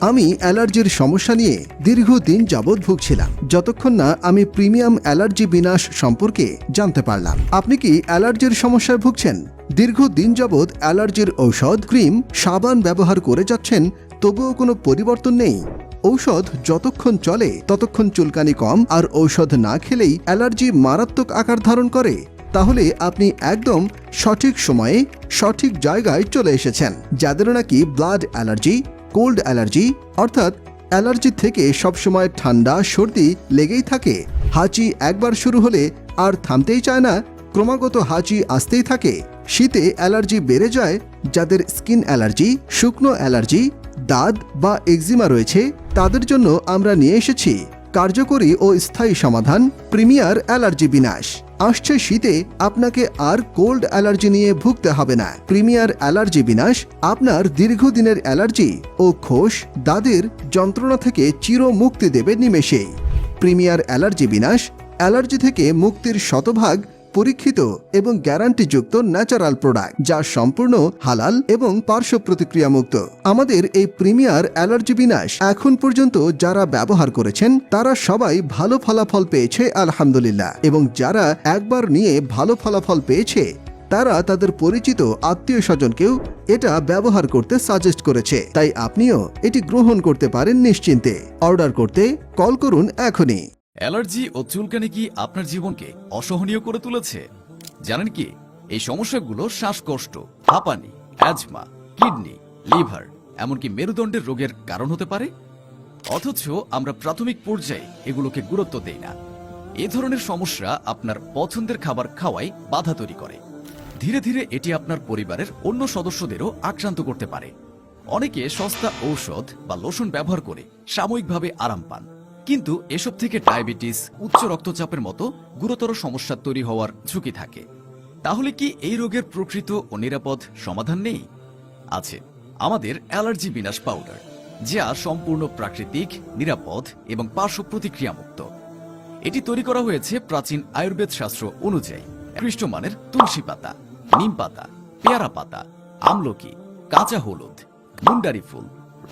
আমি অ্যালার্জির সমস্যা নিয়ে দীর্ঘদিন যাবৎ ভুগছিলাম। যতক্ষণ না আমি প্রিমিয়াম অ্যালার্জি বিনাশ সম্পর্কে জানতে পারলাম। আপনি কি অ্যালার্জির সমস্যায় ভুগছেন? দীর্ঘদিন যাবৎ অ্যালার্জির ঔষধ, ক্রিম, সাবান ব্যবহার করে যাচ্ছেন, তবুও কোনো পরিবর্তন নেই। ঔষধ যতক্ষণ চলে, ততক্ষণ চুলকানি কম আর ঔষধ না খেলেই অ্যালার্জি মারাত্মক আকার ধারণ করে। তাহলে আপনি একদম সঠিক সময়ে সঠিক জায়গায় চলে এসেছেন। যাদের নাকি ব্লাড অ্যালার্জি কোল্ড অ্যালার্জি, অর্থাৎ অ্যালার্জি থেকে সবসময় ঠান্ডা, সর্দি লেগেই থাকে। হাঁচি একবার শুরু হলে আর থামতেই চায় না, ক্রমাগত হাঁচি আসতেই থাকে। শীতে অ্যালার্জি বেড়ে যায়, যাদের স্কিন অ্যালার্জি, শুকনো অ্যালার্জি, দাঁত বা এক্সিমা রয়েছে, তাদের জন্য আমরা নিয়ে এসেছি। কার্যকরী ও স্থায়ী সমাধান, প্রিমিয়ার অ্যালার্জি বিনাশ। আসছে শীতে আপনাকে আর কোল্ড অ্যালার্জি নিয়ে ভুগতে হবে না। প্রিমিয়ার অ্যালার্জি বিনাশ, আপনার দীর্ঘদিনের অ্যালার্জি ও খোস, দাদের যন্ত্রণা থেকে চির মুক্তি দেবে নিমেষেই। প্রিমিয়ার অ্যালার্জি বিনাশ, অ্যালার্জি থেকে মুক্তির শতভাগ পরীক্ষিত এবং গ্যারান্টিযুক্ত ন্যাচারাল প্রোডাক্ট, যা সম্পূর্ণ, হালাল এবং পার্শ্ব প্রতিক্রিয়া মুক্ত আমাদের এই প্রিমিয়ার অ্যালার্জি বিনাশ এখন পর্যন্ত যারা ব্যবহার করেছেন, তারা সবাই ভালো ফলাফল পেয়েছে, আলহামদুলিল্লাহ। এবং যারা একবার নিয়ে ভালো ফলাফল পেয়েছে, তারা তাদের পরিচিত আত্মীয় স্বজনকেও এটা ব্যবহার করতে সাজেস্ট করেছে। তাই আপনিও এটি গ্রহণ করতে পারেন নিশ্চিন্তে। অর্ডার করতে কল করুন এখনই। অ্যালার্জি ও চুলকানি কি আপনার জীবনকে অসহনীয় করে তুলেছে? জানেন কি? এই সমস্যাগুলো শ্বাসকষ্ট, হাঁপানি, অ্যাজমা, কিডনি, লিভার, এমনকি মেরুদণ্ডের রোগের কারণ হতে পারে। অথচ আমরা প্রাথমিক পর্যায়ে এগুলোকে গুরুত্ব দেই না। এ ধরনের সমস্যা আপনার পছন্দের খাবার খাওয়াই বাধা তৈরি করে। ধীরে ধীরে এটি আপনার পরিবারের অন্য সদস্যদেরও আক্রান্ত করতে পারে। অনেকে সস্তা ঔষধ বা লোশন ব্যবহার করে সাময়িকভাবে আরাম পান। কিন্তু এসব থেকে ডায়াবেটিস, উচ্চ রক্তচাপের মতো গুরুতর সমস্যা তৈরি হওয়ার ঝুঁকি থাকে। তাহলে কি এই রোগের প্রকৃত ও নিরাপদ সমাধান নেই? আছে, আমাদের অ্যালার্জি বিনাশ পাউডার, যা সম্পূর্ণ প্রাকৃতিক, নিরাপদ এবং পার্শ্ব প্রতিক্রিয়ামুক্ত। এটি তৈরি করা হয়েছে প্রাচীন আয়ুর্বেদ শাস্ত্র অনুযায়ী। খ্রিস্টমানের তুলসী পাতা, নিম পাতা, পেয়ারা পাতা, আমলকি, কাঁচা হলুদ, মুন্ডারি ফুল,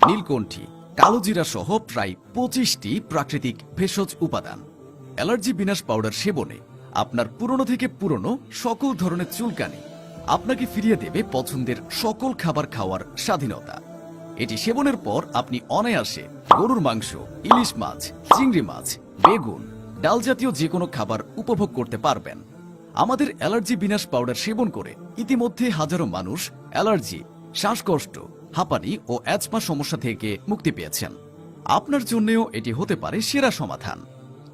নীলকণ্ঠী কালোজিরা সহ প্রায় পঁচিশটি প্রাকৃতিক ভেষজ উপাদান। অ্যালার্জি বিনাশ পাউডার সেবনে আপনার পুরনো থেকে পুরনো সকল ধরনের চুলকানি আপনাকে ফিরিয়ে দেবে পছন্দের সকল খাবার খাওয়ার স্বাধীনতা। এটি সেবনের পর আপনি অনায়াসে গরুর মাংস, ইলিশ মাছ, চিংড়ি মাছ, বেগুন, ডাল জাতীয় যে কোনো খাবার উপভোগ করতে পারবেন। আমাদের অ্যালার্জি বিনাশ পাউডার সেবন করে ইতিমধ্যে হাজারো মানুষ অ্যালার্জি, শ্বাসকষ্ট হাঁপানি ও অ্যাজমা সমস্যা থেকে মুক্তি পেয়েছেন। আপনার জন্যও এটি হতে পারে সেরা সমাধান।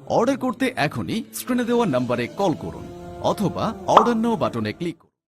অর্ডার করতে এখনই স্ক্রিনে দেওয়া নম্বরে কল করুন অথবা অর্ডার নাও বাটনে ক্লিক